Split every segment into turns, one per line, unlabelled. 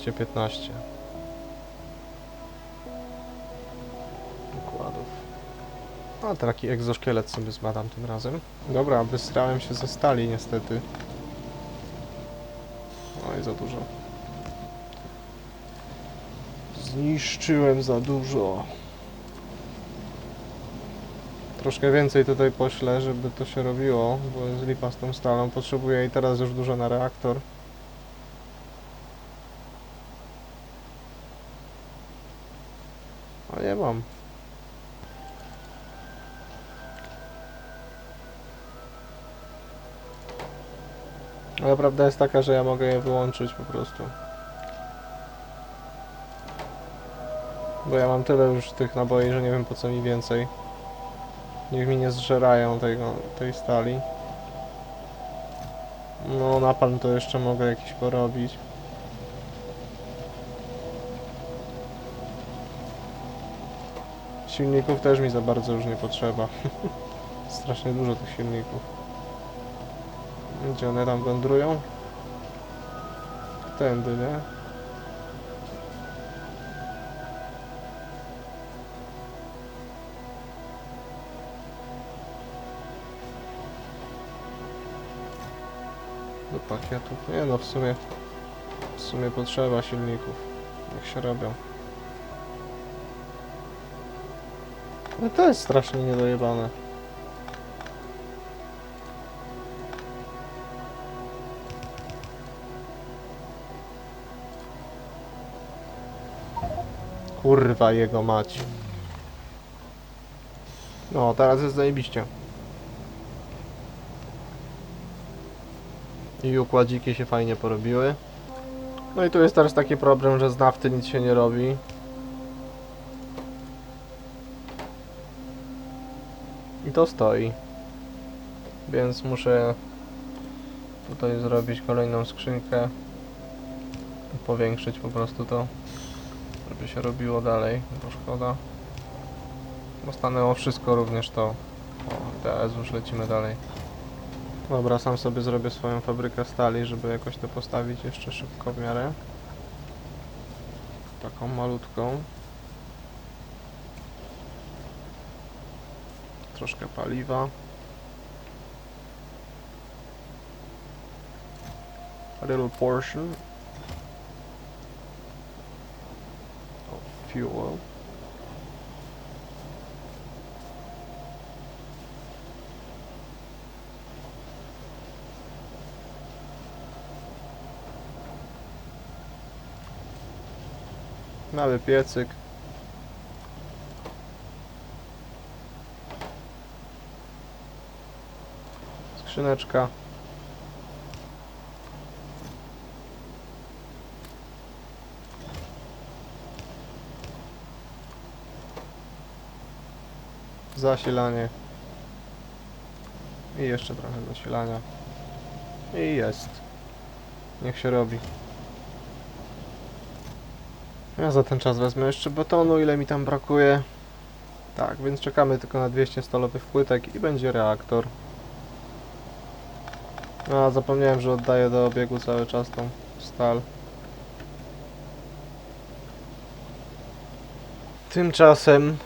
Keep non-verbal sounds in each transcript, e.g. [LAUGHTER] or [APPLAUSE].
215 układów. A taki egzoszkielet sobie zbadam tym razem. Dobra, wysrałem się ze stali niestety. Oj, za dużo. Zniszczyłem za dużo. Troszkę więcej tutaj poślę, żeby to się robiło, bo jest lipa z tą stalą. Potrzebuję jej teraz już dużo na reaktor. Ale prawda jest taka, że ja mogę je wyłączyć po prostu. Bo ja mam tyle już tych naboi, że nie wiem po co mi więcej. Niech mi nie zżerają tego, tej stali. No napalm to jeszcze mogę jakiś porobić. Silników też mi za bardzo już nie potrzeba. [LAUGHS] Strasznie dużo tych silników. Gdzie one tam wędrują? Tędy, nie? Do pakietów. Nie no, w sumie... W sumie potrzeba silników. Jak się robią. No to jest strasznie niedojebane. Kurwa jego mać. No, teraz jest zajebiście. I układziki się fajnie porobiły. No i tu jest teraz taki problem, że z nafty nic się nie robi. I to stoi. Więc muszę tutaj zrobić kolejną skrzynkę. Powiększyć po prostu to, żeby się robiło dalej, bo szkoda. Bo stanęło wszystko, również to. O, teraz już lecimy dalej. Dobra, sam sobie zrobię swoją fabrykę stali, żeby jakoś to postawić jeszcze szybko w miarę. Taką malutką. Troszkę paliwa. A little portion fuel. Mały piecyk. Skrzyneczka. Zasilanie. I jeszcze trochę zasilania. I jest. Niech się robi. Ja za ten czas wezmę jeszcze betonu, ile mi tam brakuje. Tak, więc czekamy tylko na 200 stalowych płytek i będzie reaktor. A, zapomniałem, że oddaję do obiegu cały czas tą stal. Tymczasem...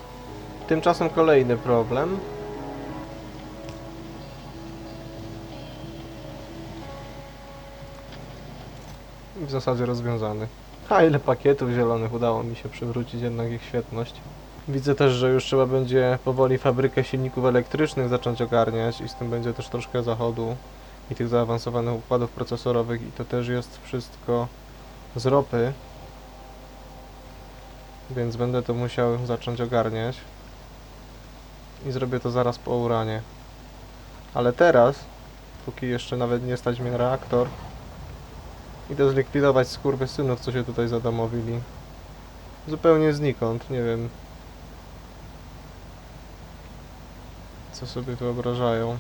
Tymczasem kolejny problem. W zasadzie rozwiązany. A ile pakietów zielonych udało mi się przywrócić jednak ich świetność. Widzę też, że już trzeba będzie powoli fabrykę silników elektrycznych zacząć ogarniać i z tym będzie też troszkę zachodu i tych zaawansowanych układów procesorowych i to też jest wszystko z ropy. Więc będę to musiał zacząć ogarniać. I zrobię to zaraz po uranie. Ale teraz, póki jeszcze nawet nie stać mnie na reaktor, idę zlikwidować skurwysynów, co się tutaj zadomowili. Zupełnie znikąd, nie wiem. Co sobie wyobrażają.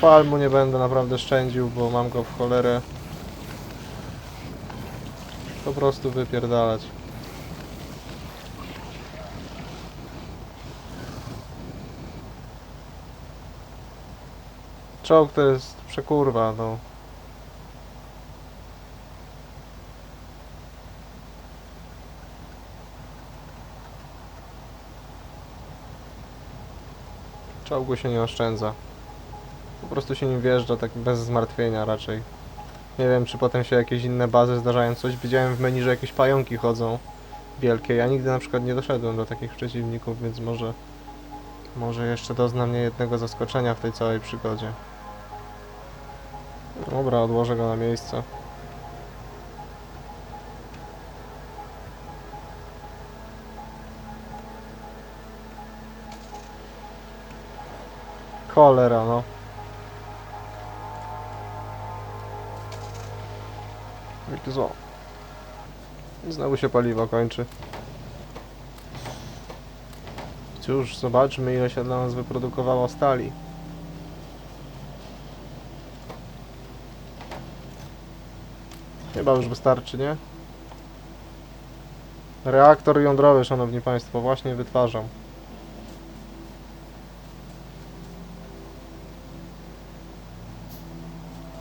palmu nie będę naprawdę szczędził, bo mam go w cholerę. Po prostu wypierdalać. Czołg to jest przekurwa, no. Czołgu się nie oszczędza. Po prostu się nim wjeżdża tak bez zmartwienia raczej. Nie wiem, czy potem się jakieś inne bazy zdarzają. Coś widziałem w menu, że jakieś pająki chodzą wielkie. Ja nigdy na przykład nie doszedłem do takich przeciwników, więc może... Może jeszcze dozna mnie jednego zaskoczenia w tej całej przygodzie. Dobra, odłożę go na miejsce. Cholera, no. Jakie zło. I Znowu się paliwo kończy. Cóż, zobaczmy ile się dla nas wyprodukowało stali. Chyba już wystarczy, nie? Reaktor jądrowy, szanowni państwo, właśnie wytwarzam.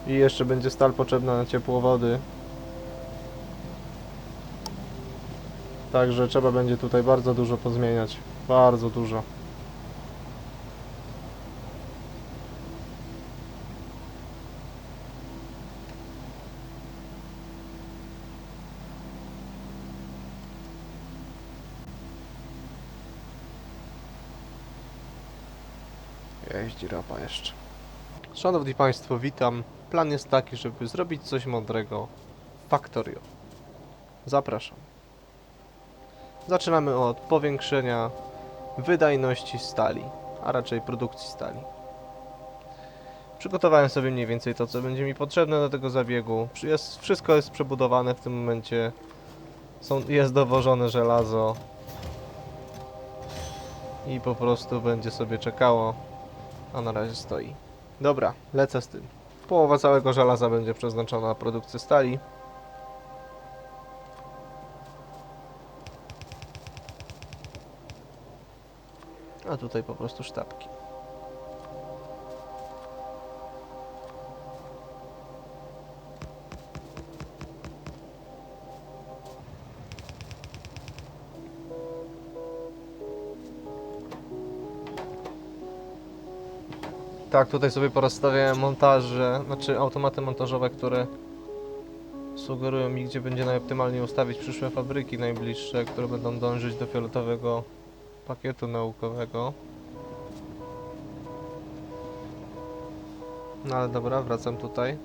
I jeszcze będzie stal potrzebna na ciepłowody. Także trzeba będzie tutaj bardzo dużo pozmieniać. Bardzo dużo. Jeździ ropa jeszcze. Szanowni Państwo, witam. Plan jest taki, żeby zrobić coś mądrego w Factorio. Zapraszam. Zaczynamy od powiększenia wydajności stali, a raczej produkcji stali. Przygotowałem sobie mniej więcej to, co będzie mi potrzebne do tego zabiegu. Jest, wszystko jest przebudowane w tym momencie. Są, jest dowożone żelazo. I po prostu będzie sobie czekało, a na razie stoi. Dobra, lecę z tym. Połowa całego żelaza będzie przeznaczona na produkcję stali. Tutaj po prostu sztabki. Tak, tutaj sobie porozstawiałem montaże, znaczy automaty montażowe, które sugerują mi, gdzie będzie najoptymalniej ustawić przyszłe fabryki najbliższe, które będą dążyć do fioletowego pakietu naukowego. No ale dobra, wracam tutaj.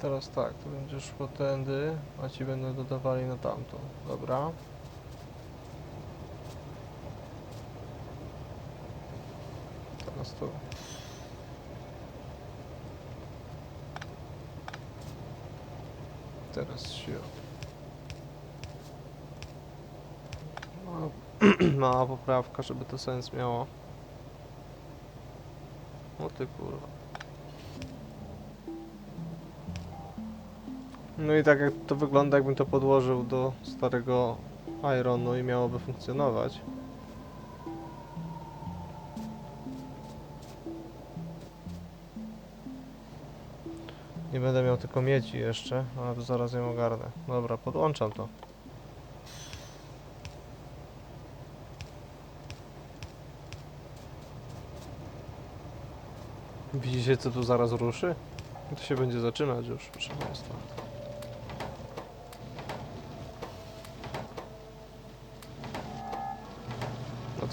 Teraz tak, to będzie szło tędy, a ci będą dodawali na tamtą. Dobra. Teraz tu. Teraz się. Mała, [CLEARS THROAT] mała poprawka, żeby to sens miało. O ty kurwa. No i tak jak to wygląda, jakbym to podłożył do starego Ironu i miałoby funkcjonować. Nie będę miał tylko miedzi jeszcze, ale to zaraz ją ogarnę. Dobra, podłączam to. Widzicie co tu zaraz ruszy? To się będzie zaczynać już, proszę Państwa.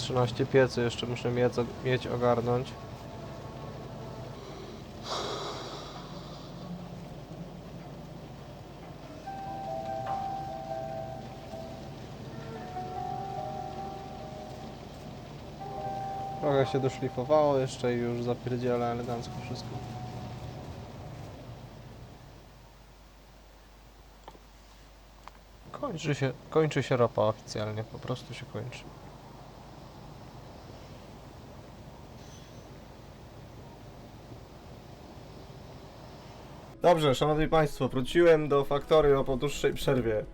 13 piecy jeszcze muszę mieć, mieć ogarnąć. Trochę się doszlifowało jeszcze i już zapierdziela elegancko wszystko. Kończy się, kończy się ropa oficjalnie, po prostu się kończy. Dobrze, szanowni państwo, wróciłem do Faktory po dłuższej przerwie.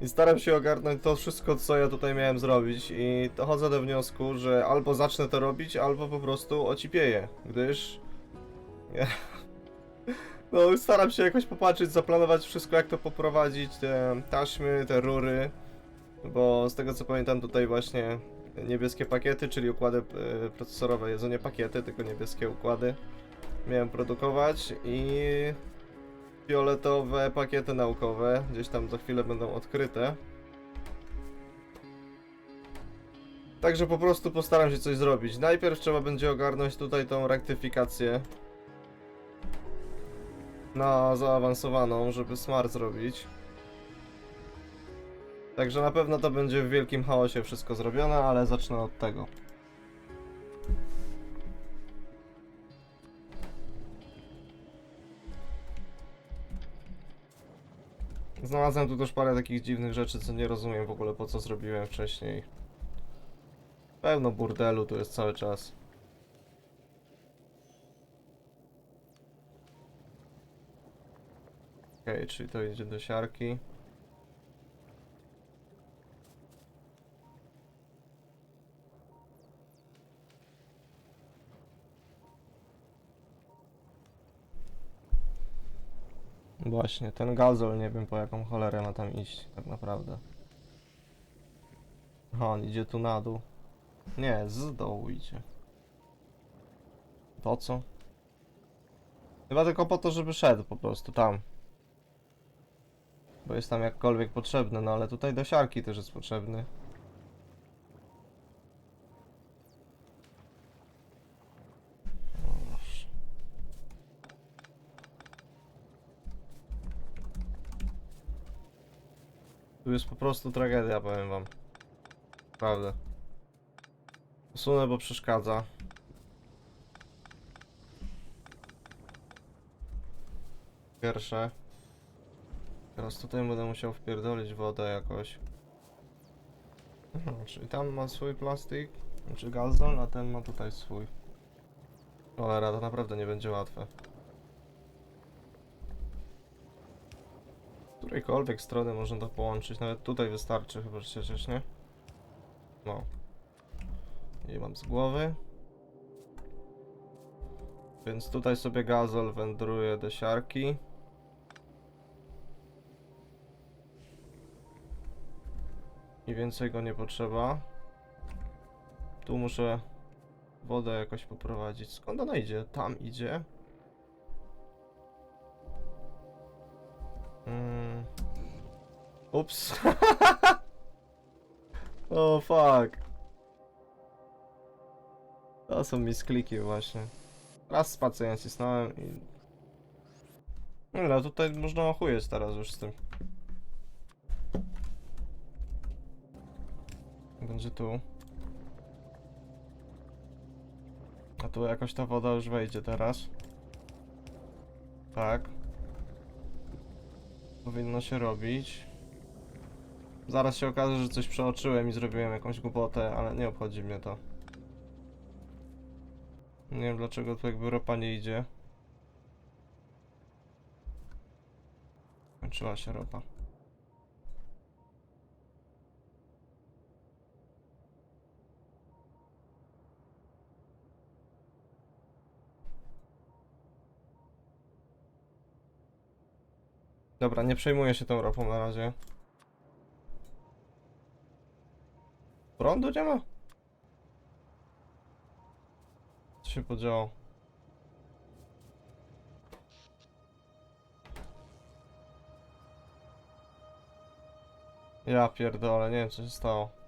I staram się ogarnąć to wszystko, co ja tutaj miałem zrobić i dochodzę do wniosku, że albo zacznę to robić, albo po prostu ocipieję, gdyż... [LAUGHS] No, staram się jakoś popatrzeć, zaplanować wszystko, jak to poprowadzić, te taśmy, te rury, bo z tego co pamiętam tutaj właśnie niebieskie pakiety, czyli układy e, procesorowe, jezu nie pakiety, tylko niebieskie układy miałem produkować i fioletowe pakiety naukowe, gdzieś tam za chwilę będą odkryte. Także po prostu postaram się coś zrobić. Najpierw trzeba będzie ogarnąć tutaj tą rektyfikację na zaawansowaną, żeby smart zrobić. Także na pewno to będzie w wielkim chaosie wszystko zrobione, ale zacznę od tego. Znalazłem tu też parę takich dziwnych rzeczy, co nie rozumiem w ogóle po co zrobiłem wcześniej. Pełno burdelu tu jest cały czas. Okej, czyli to idzie do siarki. Właśnie, ten gazol nie wiem po jaką cholerę ma tam iść, tak naprawdę. Aha, on idzie tu na dół. Nie, z dołu idzie. Po co? Chyba tylko po to, żeby szedł po prostu tam. Bo jest tam jakkolwiek potrzebny, no ale tutaj do siarki też jest potrzebny. O, Boże. Tu jest po prostu tragedia, powiem wam. Prawda. Usunę, bo przeszkadza. Pierwsze. Teraz tutaj będę musiał wpierdolić wodę jakoś. Mhm, czyli tam ma swój plastik, znaczy gazon, a ten ma tutaj swój. Cholera, to naprawdę nie będzie łatwe. Którejkolwiek strony można to połączyć, nawet tutaj wystarczy chyba przecież, nie? No. I mam z głowy. Więc tutaj sobie gazol wędruje do siarki. I więcej go nie potrzeba. Tu muszę wodę jakoś poprowadzić. Skąd ona idzie? Tam idzie. Mm. Ups. [LAUGHS] o fuck. To są miskliki właśnie. Raz spację nacisnąłem i... No tutaj można ochujeć teraz już z tym. Będzie tu. A tu jakoś ta woda już wejdzie teraz. Tak. Powinno się robić. Zaraz się okaże, że coś przeoczyłem i zrobiłem jakąś głupotę, ale nie obchodzi mnie to. Nie wiem dlaczego tu jakby ropa nie idzie. Kończyła się ropa. Dobra, nie przejmuję się tą ropą na razie. Prądu nie ma? Co się podziało? Ja pierdolę, nie wiem co się stało.